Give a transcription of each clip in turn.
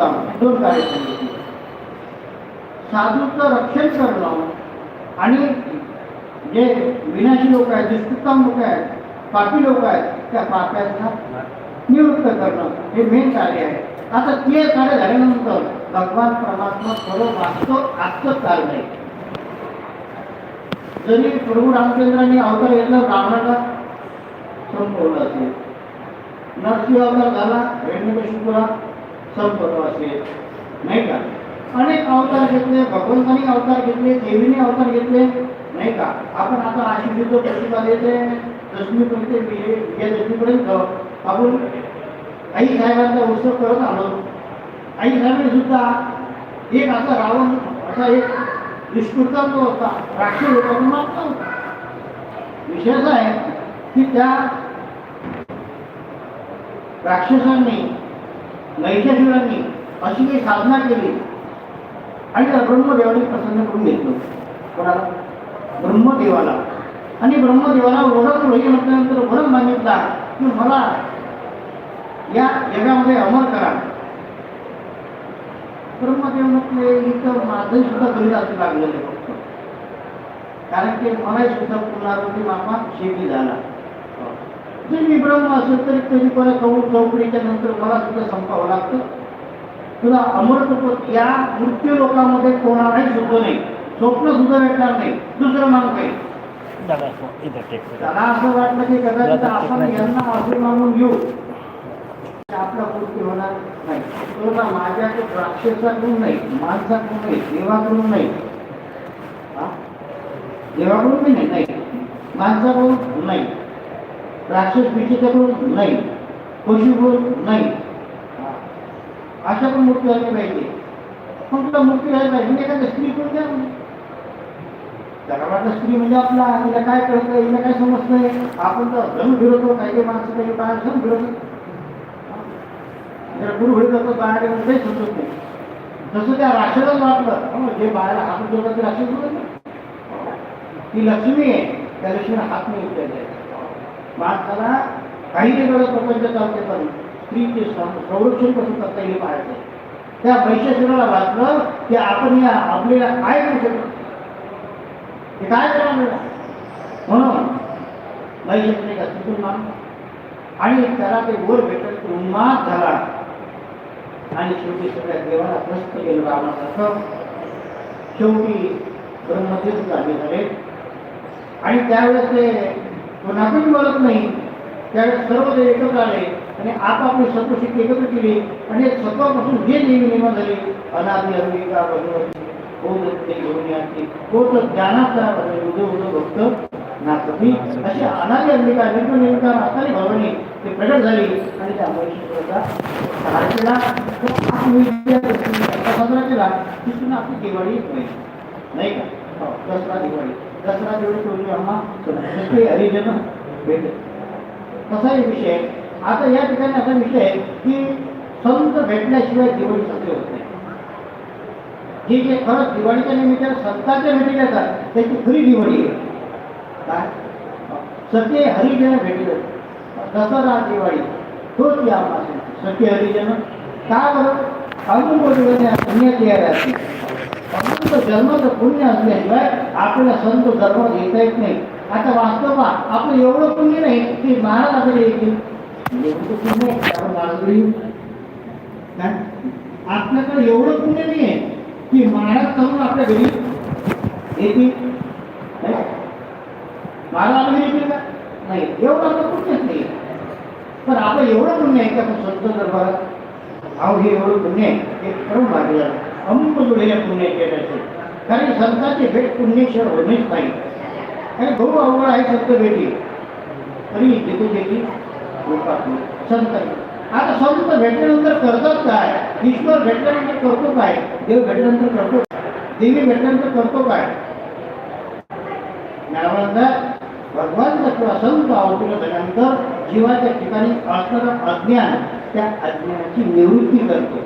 काम दोन कार्य सांगितली. साधूचं रक्षण करणं आणि जे विनाशी लोक आहेत दुष्कृतम लोक आहेत पापी लोक आहेत त्या पाप्यांना निवृत्त करणं हे मेन कार्य आहे. आता ते कार्य झाल्यानंतर भगवान परमात्मा सर्व वाचतं आजच कार्य आहे जरी प्रभू रामचंद्रांनी अवतार घेतला रावणाला संपवलं असेल. नरसिंह अवतार झाला हिरण्यकशिपूला संपवलं असेल नाही का? अनेक अवतार घेतले भगवंतानी अवतार घेतले देवीने अवतार घेतले नाही का? आपण आता आशिष प्रतिपादेचे दशमीपर्यंत विजयादशमीपर्यंत आपण आई साहेबांचा उत्सव करत आलो. आई साहेबांनी सुद्धा एक असा रावण असा एक निष्कृता जो होता राक्षस होता तो मारला होता विषय असा आहे की त्या राक्षसांनी महिषासुरांनी अशी काही साधना केली. आणि त्या ब्रह्मदेवाने प्रसन्न करून घेतलं. कोणाला? ब्रह्मदेवाला. आणि ब्रह्मदेवाला ओढत रोही म्हटल्यानंतर वरच मागितला की मला या जगामध्ये अमर करा. ब्रह्मदेव म्हटले इथं माझं सुद्धा बलिदान लागलेलं आहे फक्त. कारण की मलाही सुद्धा पुनरावृत्ती माफा शेती झाला. जर मी ब्रह्म असेल तरी कधी पण कौर चौकडीच्या नंतर मला सुद्धा संपावं लागतं. तुला अमृतत्व या मृत्यू लोकांमध्ये कोणालाही सुद्धा नाही स्वप्न सुद्धा भेटणार नाही. दुसरं माग काही टेक त्याला असं वाटलं की कदाचित आपण यांना माफी मागून घेऊ. आपला पूर्ती होणार नाही. तुला माझ्याकडे राक्षसाकडून नाही माणसाकडून नाही देवाकडून नाही? देवाकडून नाही माणसाकडून नाही. राक्षस पिछेच्याकडून नाही पशुकडून नाही. अशा पण मूर्ती व्हायला पाहिजे. मग तुला मूर्ती झाली पाहिजे. म्हणजे एखाद्या स्त्री करून द्या? म्हणे. त्याला स्त्री म्हणजे आपला तिला काय कळतं हिला काय समजतंय? आपण तर धन फिरवतो काही काही माणसं काही बाहेर धन फिरवतो. जर गुरु फिरत असतो बाहेर येऊन काही समजत नाही. जसं त्या राक्षसाला वाटलं हो, जे बाहेर हात उचलतात ते राक्षस बोलत नाही. ती लक्ष्मी आहे. त्या लक्ष्मीला हात नाही उचलले माणसाला काही वेगळं प्रपंच चालते पण स्त्रीचे संरक्षण कसं करता येईल पाहायचं. त्या वैश्यशुराला वाटलं की आपण या आपल्याला काय करू शकतो? हे काय करणार म्हणून वैश्यने का तिथून मान आणि त्याला ते वर भेटत उन्माद झाला. आणि शेवटी सगळ्या देवाला प्रस्त केलं रामासारखं शेवटी ब्रह्मदेव झाले. आणि त्यावेळेस ते कोणाकडून बोलत नाही. त्यावेळेस सर्व देव एकत्र आले आणि आपापली सत्वशक्ती एकत्र केली आणि सत्वापासून जे देवी निर्माण झाली. अनादी अंबिका भगवती बोध ते घेऊन याची बोध ज्ञानाचा उदय उदय भक्त नाचती अशी अनादी अंबिका निर्गुण निर्विकार असणारी भवानी ते प्रगट झाली आणि त्या वैशिष्ट्याचा सहार केला. साजरा केला आपली दिवाळी नाही का? हो, दसरा दिवाळी. दसरा दिवाळी पूर्वी आम्हा हरिजन भेटत तसा एक विषय आता या ठिकाणी असा विषय आहे की संत भेटल्याशिवाय दिवाळी सत्य होत नाही. जे जे खरंच दिवाळीच्या निमित्ताने संतांच्या भेटी येतात त्याची खरी दिवाळी आहे काय सत्य हरिजन भेटले दसरा दिवाळी तोच या सत्य हरिजन का बरं? अमृत अन्य तयार असते संत जन्माचं पुण्य असल्याशिवाय आपल्याला संत धर्म घेता येत नाही. आता वास्तव आपलं एवढं पुण्य नाही की महाराज येतील आपल्याकडे एवढं पुण्य नाही आहे की महाराज करून आपल्या घरी येतील. नाही? येतील का? नाही एवढं आपलं पुण्यच नाही पण आपलं एवढं पुण्य आहे की आपण संत दरबारात अहो हे एवढं पुण्य आहे हे करून भागलं अमुक जोडलेल्या पुण्य केल्याचे कारण संतांची भेट पुण्यक्षर होणेच नाही कारण भाऊ अवघड आहे संत भेटी तरी जिथे देखील लोकात संत आता संत भेटल्यानंतर करतात काय? ईश्वर भेटल्यानंतर करतो काय? देव भेटल्यानंतर करतो देवी भेटल्यानंतर करतो काय? ज्ञानानंद भगवान किंवा संत अवतीर्ण झाल्यानंतर जीवाच्या ठिकाणी असणारं अज्ञान त्या अज्ञानाची निवृत्ती करतो.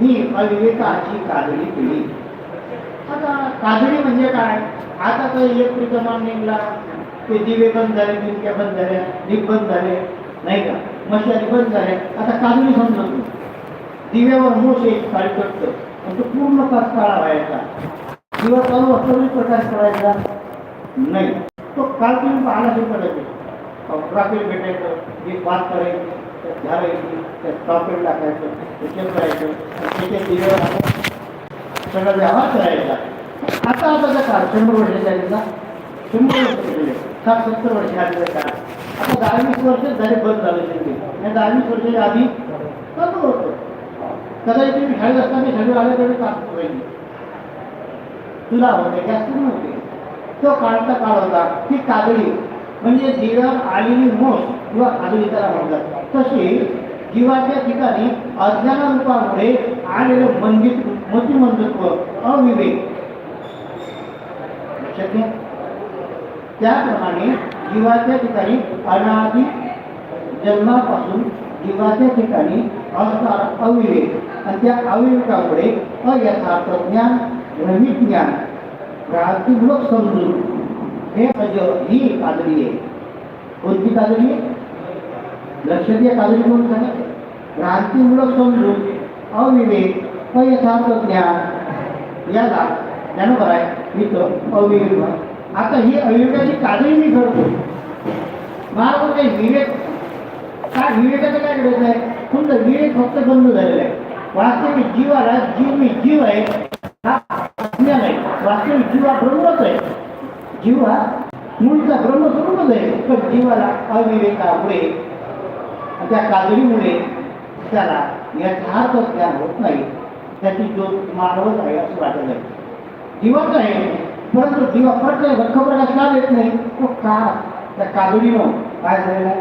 मी अविवेकाची काजळी केली आता काजळी म्हणजे काय? आता तर इलेक्ट्रिक मान निघला. ते दिवे बंद झाले दिवक्या बंद झाल्या दीप बंद झाले नाही का? मशाली बंद झाल्या. आता काजळी समजत दिव्यावर मोस एक काळी पडतो. पण तो पूर्ण तास काळा व्हायचा. दिवा चालू असताना प्रकाश करायचा नाही. तो काल तुम्ही पाहला असेल कदाचित भेटायचं जे बात करायची. त्यात घालायची त्यात टाकायचं त्याच्यात करायचं त्याच्या दिव्यावर आपण सगळा व्यवहार करायचा. आता आता जर काळ शंभर वर्ष झाली ना शंभर वर्ष झाले साठ सत्तर वर्ष आले काळ आता दहा वीस वर्ष झाले बंद झालं शेवटी या दहा वीस वर्षाच्या आधी चालू होतं. कदाचित तुम्ही शाळेत असताना शाळेत आले तरी काम पाहिजे तुला होते जास्त नव्हते तो काळचा काळ होता ती कागडी म्हणजे जीवन आलेली मोस किंवा कादळी त्याला म्हणतात. तशी जीवाच्या ठिकाणी अज्ञानारूपामुळे आलेलं मंदित मतिमंदत्व अविवेक. लक्षात घ्या त्याप्रमाणे जीवाच्या ठिकाणी अनादि जन्मापासून जीवाच्या ठिकाणी असणार अविवेक. आणि त्या अविवेकामुळे अयथार्थ ज्ञान भ्रमित ज्ञान भ्रांतीपूर्वक समजून हे म्हणजे ही कादडी आहे. कोणती कादडी आहे? लक्ष द्या कादडी कोण सांगा समजून अविवेक अयथार्थ ज्ञान याला ज्ञानोबर आहे मित्र अविवेक आता ही अविवेकाची कादळी मी करतो. मला काही विवेक काय विवेकाचं काय करायचं आहे तुमचा विवेक फक्त बंद झालेला आहे. वास्तविक जीवाला जीव मी जीव आहे हा अज्ञान आहे. वास्तविक जीव हा ब्रह्मच आहे. जीव हा मूळचा ब्रह्मस्वरूपच आहे. पण जीवाला अविवेकामुळे त्या कादळीमुळे त्याला यथार्थ ज्ञान होत नाही. त्याची ज्योत मानवच आहे असं वाटत आहे दिवस आहे परंतु जीवा प्रकाश रखप्रकाश का देत नाही. तो का त्या कादळीनं काय झालेला आहे.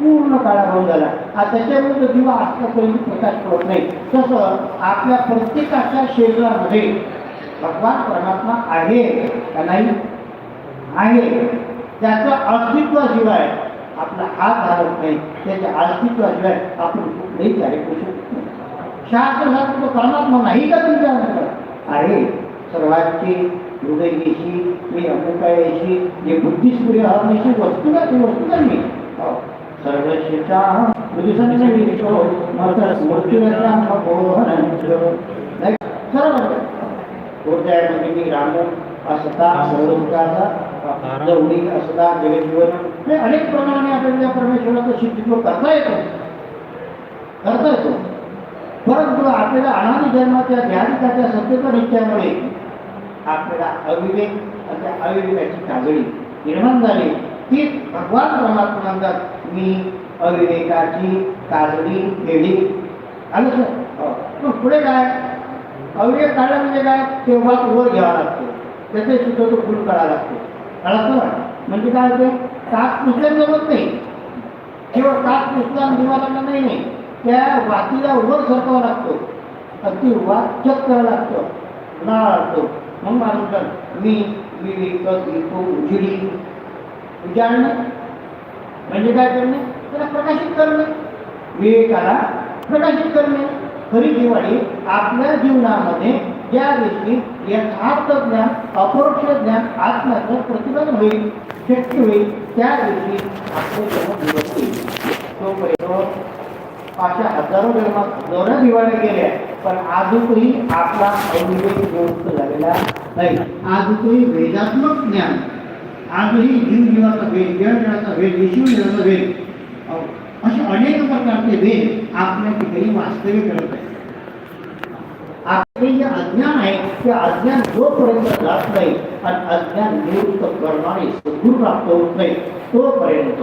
पूर्ण काळा होऊन झाला आता त्याच्याविरुद्ध दिवा आतापर्यंत प्रकाश पडत नाही. तसं आपल्या प्रत्येकाच्या शरीरामध्ये भगवान परमात्मा आहे का नाही? आहे. त्याचं आहे. आपला हात घालत नाही त्याच्या अस्तित्वाशिवाय आपण कुठलेही कार्य करू शकत नाही. शास्त्र शास्त्र तो परमात्मा नाही का तुमच्या आहे सर्वांची हृदयेशी मी अमुकायशी जे बुद्धिस्पुरी हरण्याची वस्तू ना ती वस्तू नाही मात्र सर्व हृदयामध्ये मी राम असता सर्वोपचाराचा जवळी असता जगजीवन हे अनेक प्रमाणे आपल्याला त्या परमेश्वराचं सिद्धित्व करता येतो. करता येतो. परंतु आपल्याला अनादी जन्माच्या ज्ञानिकाच्या सत्यता निश्चयामुळे आपल्याला अविवेक आणि त्या अविवेकाची काजळी निर्माण झाली. ती भगवान परमात्मा म्हणतात मी अविवेकाची काजळी केली. आलं सर? हो. मग पुढे काय? अविवेक काढला म्हणजे काय? तेव्हा वर घ्यावा लागतो. त्याचे सुद्धा तो फुल काढावा लागतो. कळत म्हणजे काय होते? ताक पुसल्या जमत नाही. केवळ ताक पुसला आणि लागला नाही नाही. त्या वातीला वर सरकावा लागतो. अगदी वात चक करावा लागतो. नाळ लागतो मग माणूस मी विवेक दीपो उजिडी उजाडणं म्हणजे काय करणे? त्याला प्रकाशित करणे. विवेकाला प्रकाशित करणे. खरी दिवाळी आपल्या जीवनामध्ये ज्या दिवशी यथार्थ ज्ञान अपरोक्ष ज्ञान आत्म्याचं प्रतिबंध होईल शक्य होईल त्या दिवशी आपले जन्म दिवस अशा हजारो जन्मात दोन दिवाळ्या गेल्या पण आजही आपला अविवेक निवृत्त झालेला नाही. आजही वेदात्मक ज्ञान आजही जीव जीवाचा वेद जळजळाचा वेद विश्वजीवाचा वेद असे अनेक प्रकारचे वेद आपल्या ठिकाणी वास्तव्य करत आहे हे जे अज्ञान आहे. ते अज्ञान जोपर्यंत जात नाही आणि अज्ञान निवृत्त करणारे सद्गुरू प्राप्त होत नाही तोपर्यंत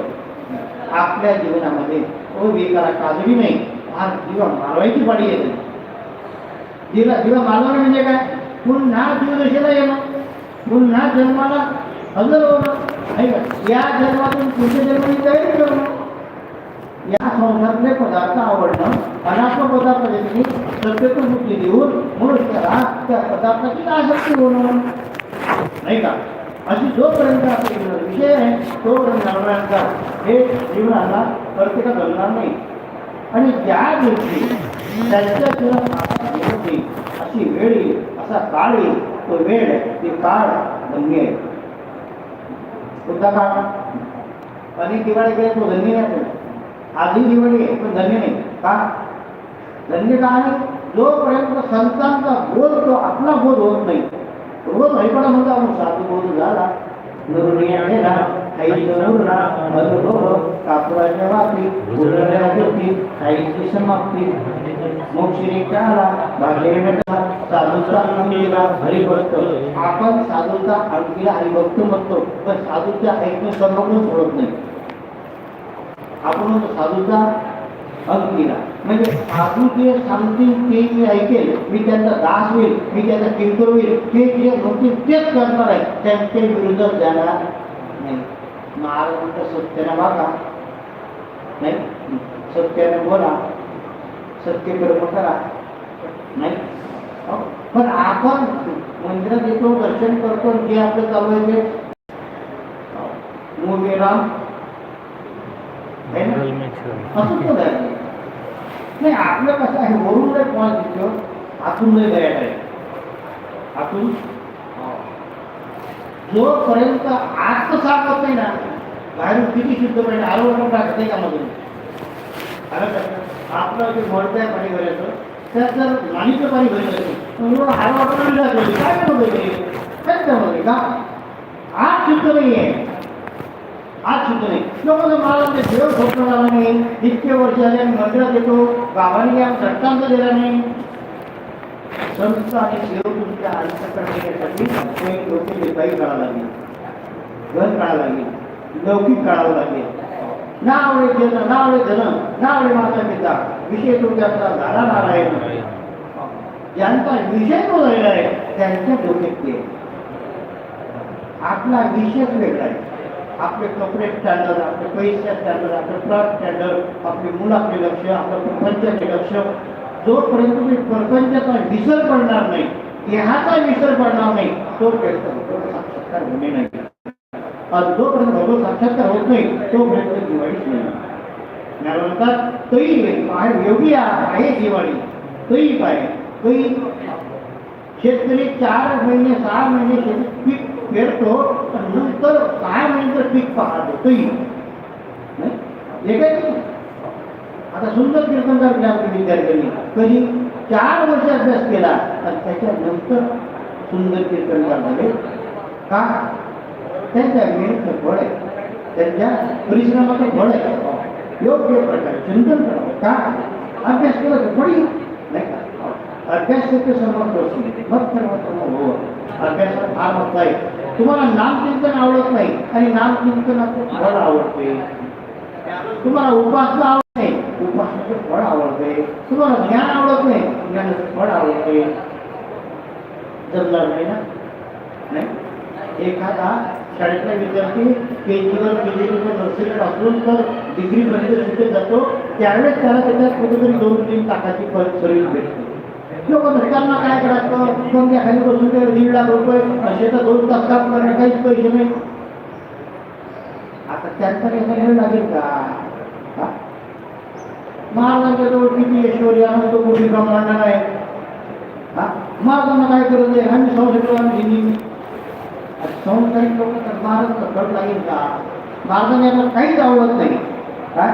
आपल्या जीवनामध्ये तो विकारा काजळी नाही. हा दिवा मारवायची पाडी येते दिवा दिवा मारवणं म्हणजे काय? पुन्हा जीवदशेला येणं. पुन्हा जन्माला हजर होणं. या जन्मातून पुढच्या जन्म तयारी करणं या संसारातले पदार्थ आवडणं अनात्म पदार्थ त्यांनी सत्यत्व मुक्ती देऊन मनुष्याला त्या पदार्थाची आसक्ती होणं नाही का? अशी जोपर्यंत आपले विषय आहे तोपर्यंत आपल्याला हे जीवनाला प्रत्येका घडणार नाही. आणि त्या दिवशी त्यांच्या जीवनात अशी वेळ येईल असा काळ येईल तो वेळ ते काळ धन्य आहे. कोणता काळ आणि दिवाळी केली तो धन्य नाही. आधी दिवाळी आहे पण धन्य नाही. का? धन्य का आहे? जोपर्यंत संतांचा बोध तो आपला बोध होत नाही रोज ऐकणं होता आपण साधू बोध झाला नरुणी आलेला आई अनुभव कापुराच्या वापी उरल्या ज्योती आईची समाप्ती. मोक्षिणी साधूचा अंगीला हरिभक्त. आपण साधूचा अंगीला हरिभक्त म्हणतो पण साधूच्या ऐकून सर्वकडून सोडत नाही. आपण म्हणतो साधूचा अंगीला म्हणजे साधू जे सांगतील ते मी ऐकेल, मी त्यांचा दास होईल, मी त्यांचा किंकर होईल ते जे म्हणतील तेच करणार आहे, त्यांच्या विरुद्ध जाणार नाही. महाराज म्हणतो सत्याने वागा नाही? सत्याने बोला. सत्य कर्म करा. नाही. पण आपण मंदिरात येतो दर्शन करतो जे आपलं चालू आहे ते. मोगे राम ना? असं तो आहे नाही आपलं कसं आहे वरून नाही कोण दिसतो आतून नाही गया आहे आतून जोपर्यंत आत तर साफ होत नाही ना बाहेरून किती शुद्ध पाहिजे आरोग्य टाकत नाही का मधून आलं का? आपलं जे मळत आहे पाणी भरायचं त्यात जर नालीचं पाणी भरायचं आरो वाटून काय मध्ये त्याच्यामध्ये का आज शुद्ध नाही आहे आज शुद्ध नाही. लोक मला ते देव झोपणार आला नाही इतके वर्ष झाले आम्ही मंदिरात येतो गावाने या दत्तांत दिला नाही. संत आणि देव तुमच्या आयुष्य करण्यासाठी एक लोक देसाई काढावं लागेल. घर काढावं लागेल. लौकिक काढावं लागेल. नावळे जन नावळे धन नावळे माता पिता. विषय तुमच्याचा झाला नारायण. ज्यांचा विषय तो झालेला आहे त्यांच्या डोक्यात ते आपला विषयच वेगळा आहे. आपले कपडे स्टँडर्ड आपले पैसे स्टँडर्ड आपले प्लॉट स्टँडर्ड आपले मुलं आपले लक्ष आपलं प्रपंचाचे लक्ष. जोपर्यंत तुम्ही प्रपंचाचा विसर पडणार नाही देहाचा विसर पडणार नाही तोपर्यंत भगवत साक्षात्कार होणे नाही. आणि जोपर्यंत भगवत साक्षात्कार होत नाही तोपर्यंत दिवाळीच नाही. म्हणतात तई बाहेर योगी आहे दिवाळी. तई काय? तई शेतकरी चार महिने सहा महिने शेती पीक पेरतो पण तर काय महिन्याचं पीक पाहतो तरी हे काय आता सुंदर कीर्तनकार आपल्या विद्यार्थ्यांनी कधी चार वर्ष अभ्यास केला आणि त्याच्यानंतर सुंदर कीर्तनकार झाले. का? त्यांच्या मेहनत फळ आहे. त्यांच्या परिश्रमाचं फळ आहे. योग्य प्रकारे चिंतन करावं. का? अभ्यास केला तर थोडी. नाही का? अभ्यास करते समर्थ असून मग सर्व हो अभ्यासात फार मत आहे. तुम्हाला नामचिंतन आवडत नाही आणि नामचिंतनाचं फळ आवडते. तुम्हाला उपासना आवडत नाही उपासनाचं फळ आवडते. तुम्हाला ज्ञान आवडत नाही ज्ञानाचं फळ आवडते. जमणार नाही ना? नाही? एखादा शाळेतला विद्यार्थी केजीवर जीवर के जी असून तर डिग्रीपर्यंत तिथे जातो त्यावेळेस त्याला त्याच्यात कुठेतरी दोन तीन टाकाची परत भेटते. लोक घटकांना काय करायचं? कोणत्या खाली बसून ते दीड लाख रुपये असे दोन तास काम करणं काहीच पैसे नाही. आता त्यांचा काही वेळ लागेल का? महाराजांच्या जवळ किती ऐश्वर्य तो मोठी ब्रह्मांड आहे हा? महाराजांना काय करत आहे? आम्ही संस्कृत आम्ही हिंदी संसारिक लोक तर महाराज कट लागेल का? महाराजांना यांना काहीच आवडत नाही. काय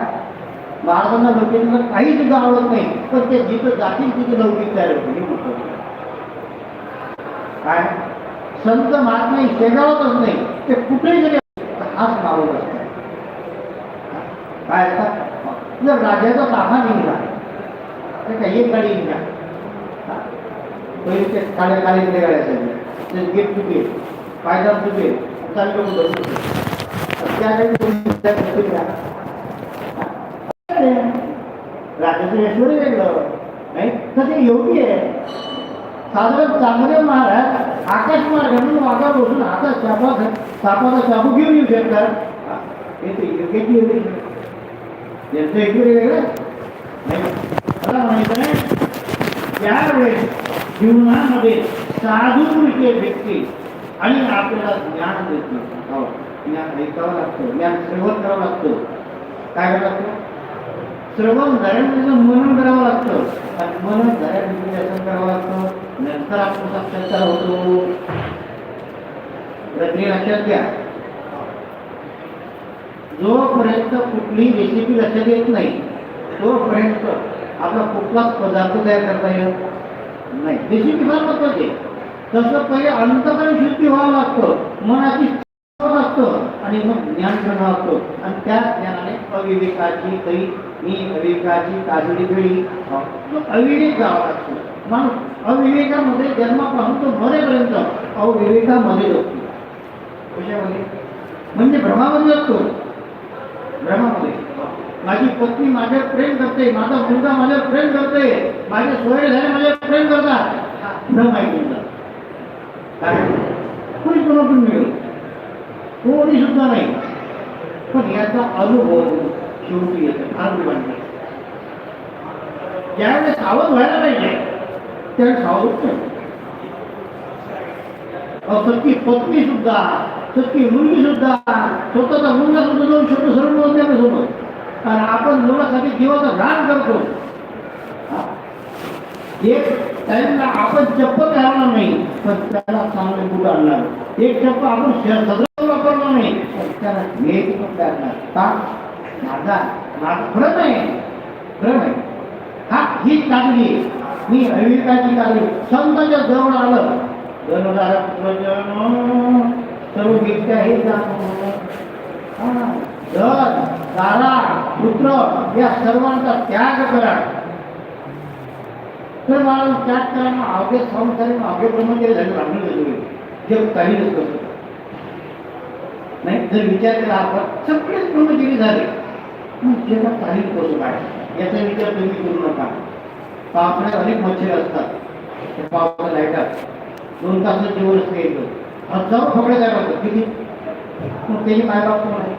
महाराजांना लोकांना काही सुद्धा आवडत नाही. पण ते जिथं जातील तिथे लौकिक तयार होते हे म्हणतो. काय? संत मात नाही शेगावतच नाही. ते कुठेही जरी हाच मावत असतात काय असतात जर राजाचा ताफा निघला तर काही एक गाडी निघा पहिले ते काळ्या काळीकडे गाड्या असायच्या ते गेट टू पायदान टू गेट चाललं कुठं त्या आहे राजाचं ऐश्वर वेगळं नाही तर ते योगी आहे. साधारण चांगले महाराज आकाश मार्गाने वागा बसून आता चापा सापाचा चापू घेऊन येऊ शकतात. हे तर योग्याची यांचं ऐश्वर वेगळं नाही मला म्हणायचं नाही. त्यावेळेस जीवनामध्ये साधू व्यक्ती आणि आपल्याला ज्ञान देते हो, ज्ञान ऐकावं लागतं ज्ञान सेवन करावं लागतं. काय करावं लागतं? श्रवण झाल्यानंतर मनन करावं लागतं. आणि मनन झाल्यानंतर व्यसन करावं लागतं. नंतर आपण साक्षात्कार होतो. प्रक्रिया लक्षात घ्या. जोपर्यंत कुठलीही रेसिपी लक्षात येत नाही तोपर्यंत आपला कुठलाच पदार्थ तयार करता येत नाही. रेसिपी फार महत्वाची तसं पहिले अंतकरण शुद्धी व्हावं लागतं. मनाची व्हावं लागतं. आणि मग ज्ञान प्रभावतो. आणि त्या ज्ञानाने अविवेकाची काही मी अविवेकाची काजळी वेळी अविवेक जावा लागतो. माणूस अविवेकामध्ये जन्मापासून तो मरेपर्यंत अविवेकामध्ये असतो कशामध्ये? म्हणजे भ्रमामध्ये असतो भ्रमामध्ये माझी पत्नी माझ्यावर प्रेम करते माझा मुलगा माझ्यावर प्रेम करते माझे सोयरे झाले माझ्यावर प्रेम करतात. भ्रम आहे तुमचा. काय कोणी कोणाकडून मिळेल? कोणी सुद्धा नाही. पण याचा अनुभव शेवटी येतो. आरोग्य ज्यावेळेस सावध व्हायला पाहिजे त्यावेळेस सावध नाही. अहो, सत्ती पत्नी सुद्धा सत्ती मुलगी सुद्धा स्वतःचा मुलगा सुद्धा जाऊन छोटं सर्व बोलते सोबत कारण आपण मुलासाठी जीवाचं दान करतो. एक टाइमला आपण चप्पल घालणार नाही पण त्याला चांगले बूट आणणार. एक चप्पल आपण श- नाही पण त्याला नेट का? माझा माझा खरं नाही खरं नाही हा ही चांगली मी अविवेकाची काढली संतांच्या जवळ आलं. जन्मदारा सर्व विद्या हे. धन दारा पुत्र या सर्वांचा त्याग करा. तर मला त्याग करा अवघे संसार अवघे ब्रह्मचारी झाले ब्राह्मण काही नसतं. नाही जर विचार केला आपण सगळेच ब्रह्मचारी झाले. मग जगात काही कसं काय? याचा विचार तुम्ही करू नका. पापण्यात अनेक मच्छर असतात. त्या पावसाच्या लाईटात दोन तास जेवण असते येतं हजारो फकडे काय होतात. किती? मग त्याची काय बाप कोण आहे?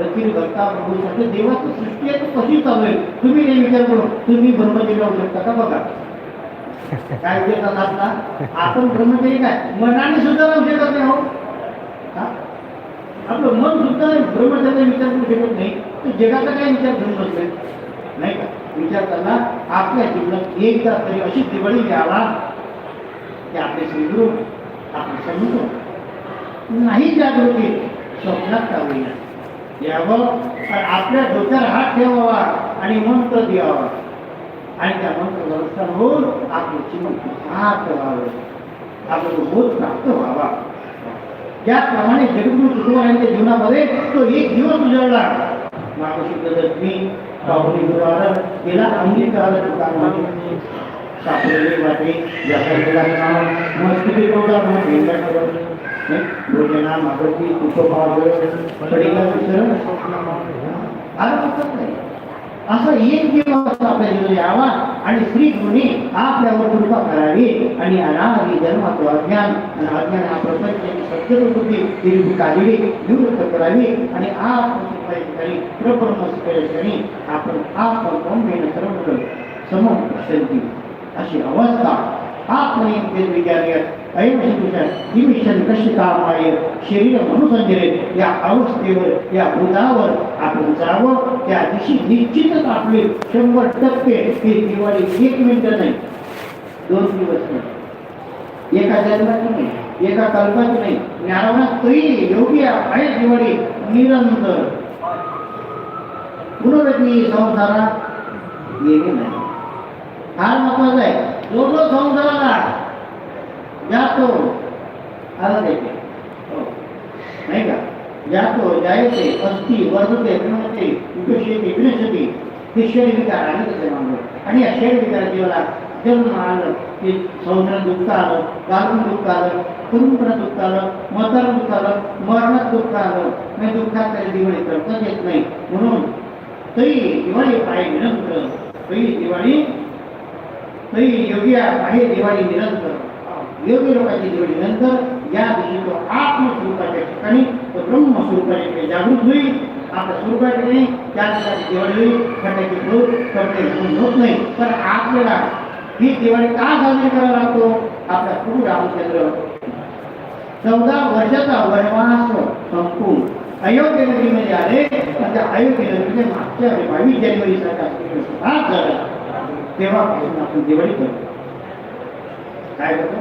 गती भक्ता प्रभू सगळे देवाची सृष्टी आहे ती कशी चालू आहे. तुम्ही हे विचार करू तुम्ही ब्रह्मचारी राहू शकता का बघा? काय विचार करतात ना आपण ब्रह्मचारी काय? मनाने सुद्धा राहू शकत नाही हो. हा? आपलं मन सुद्धा ब्रह्मचार्याचा विचार करून घेत नाही. तर जगाचा काय विचार घेऊन नसले नाही का? विचार करता आपल्या जीवनात एकदा तरी अशी दिवाळी द्यावा की आपले श्रीगुरु आपले समजून नाही जागृती स्वप्नात का होईना यावं आणि आपल्या डोक्यावर हात ठेवावा आणि मंत्र द्यावा. आणि त्या मंत्र व्यवस्था होऊन आपलं जीवन सार्थ व्हावं आपलं बोध प्राप्त व्हावा. ज्याप्रमाणे जगद्गुरु तुकोबारांच्या जीवनामध्ये तो एक दिवस उजळला. मागशुद्ध दशमी बाहुली गुरुवार गेला अंगीकार दुकानामध्ये सापडलेली वाटे व्यापारीला नाव मस्ती कोटा मग भेंडा भोजना मागवती तुकोबावर पडीला विसरण आलं नाही. असं एक दिवस आपल्या जीवन यावा आणि श्री गुरुने आपल्यावर कृपा करावी आणि अनादी जन्माचं अज्ञान आणि अज्ञान हा प्रपंचाची सत्यबुद्धी तिरवी काढली निवृत्त करावी आणि आप ठिकाणी आपण आपण सर्व समोर शांती अशी अवस्था आपणे ते विचारण्यात ऐवशीनुसार ही मिशन कशी कामाय शरीर मनुसंजरे या अवस्थेवर या भूतावर आपण जावं त्या दिवशी निश्चितच आपले शंभर टक्के ही दिवाळी एक मिनिट नाही दोन दिवस नाही एका जन्माची नाही एका कल्पाची नाही ज्ञानात तरी योगी आहे दिवाळी निरंतर पुनरती संसारात येणे नाही फार महत्वाचं आहे जो जो संसाराला जातो आला त्याचे नाही का? जातो जायते असती वर्धते प्रणते विकशेते विनशते हे षड विकार आले त्याचे मागं आणि या षड विकार जीवाला जन्म आलं की संसारात दुःख आलं गारून दुःख आलं कुरुंपणात दुःख आलं मताला दुःख आलं मरणात दुःख आलं नाही दुःखात काही दिवाळी करताच येत नाही. म्हणून तरी दिवाळी पाय निरंतर तरी दिवाळी तरी योगी आहे दिवाळी निरंतर योगी लोकांची दिवाळी नंतर या दिवशी तो आत्मस्वरूपाच्या ठिकाणी तो ब्रह्मस्वरूपाच्या ठिकाणी जागृत होईल. आपल्या स्वरूपाच्या ठिकाणी त्या ठिकाणी दिवाळी होईल. खड्ड्याची भूत करते होत नाही. तर आपल्याला ही दिवाळी का साजरी करावा लागतो? आपला प्रभू रामचंद्र चौदा वर्षाचा वनवास संपून अयोग्य नगरीमध्ये आले. आणि त्या अयोग्य नगरीमध्ये मागच्या बावीस जानेवारी सारखा झाला. तेव्हापासून आपण दिवाळी करतो. काय करतो?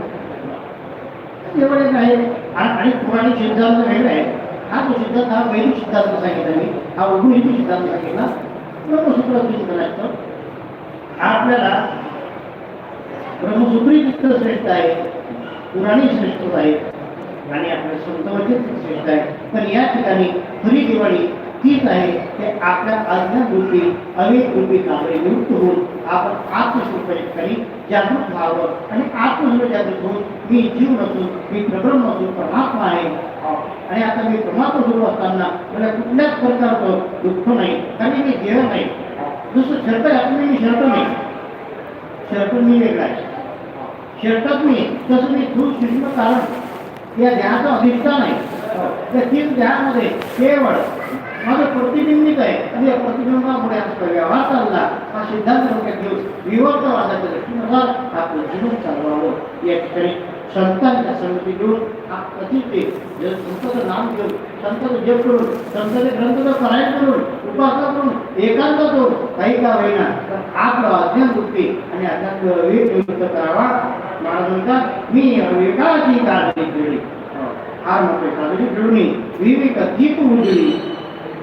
दिवाळी नाही. आणि आणि पुराणिक सिद्धांत वेगळा आहे हा तो सिद्धांत हा वैदिक सिद्धांत सांगितला मी हा उर्दू हिंदू सिद्धांत सांगितला. ब्रह्मसूत्र सिद्धांत आपल्याला ब्रह्मसूत्री तिथं श्रेष्ठ आहे पुराणी श्रेष्ठ आहे आणि आपल्या संतवचित श्रेष्ठ आहे. पण या ठिकाणी खरी दिवाळी तीच आहे ते आपल्या अज्ञान अनेक रूपी कामे नियुक्त होऊन आपण आत्मस्वरूपाने जागृत व्हावं. आणि आत्मस्वरूप जागृत होऊन मी जीव नसून मी प्रब्रह्म नसून परमात्मा आहे. हो. आणि आता मी परमात्मा सुरू असताना मला कुठल्याच प्रकारचं दुःख नाही कारण मी देह नाही. हो. दुसरं शर्त घातलं मी शर्त नाही. शर्त मी वेगळा आहे. हो. शर्टात मी तसं मी खूप सूक्ष्म कारण. या देहाचा अधिष्ठान नाही. त्या तीन देहामध्ये केवळ माझं प्रतिबिंबित आहे. आणि या प्रतिबिंबामुळे आमचा व्यवहार चालला. हा सिद्धांत डोक्यात घेऊन विवर्तवादाच्या दृष्टीनुसार आपलं जीवन चालवावं. या ठिकाणी संतांच्या संगती घेऊन हा प्रतिष्ठे जर नाम घेऊन संताचं जप करून संताचे ग्रंथाचं पारायण करून उपासना करून एकांत करून काही का होईना तर आपलं अध्ययन वृत्ती आणि अध्यात्म विवेक करावा. महाराजांचा मी विवेकाची काळजी केली हा मोठे काळजी घेऊन विवेक दीप उजळी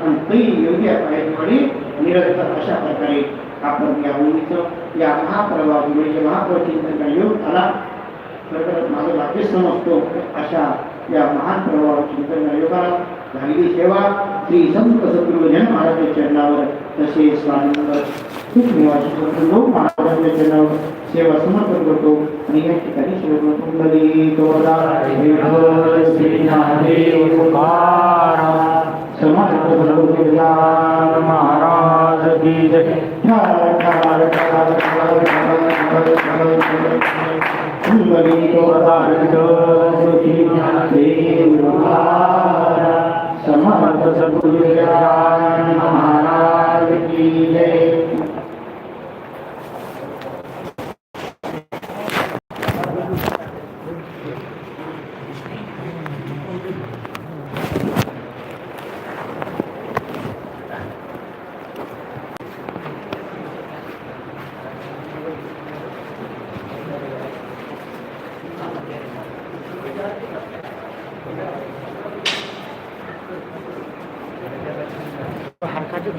पण ती योग्य पाहिजे निरंतर अशा प्रकारे आपण या मुलीचं या महाप्रभाव म्हणजे महाप्रचिंतन योग आला. खरं माझं वाक्य समजतो अशा या महान प्रभाव चिंतन योगाला झालेली सेवा श्री संत सद्गुरुजन महाराजांच्या चरणावर तसे स्वानंद खूप निवासी लोक महाराजांच्या चरणावर सेवा समर्पण करतो. आणि या ठिकाणी शिवकुंडली समर्थ भगवती महाराज की जय समर्थ सदगुरु महाराज की जय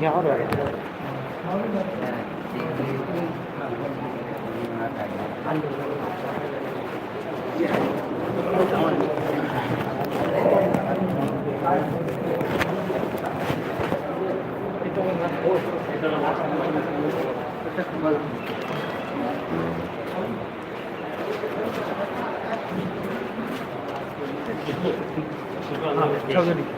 हारखाची घ्यावं लागेल Thank you.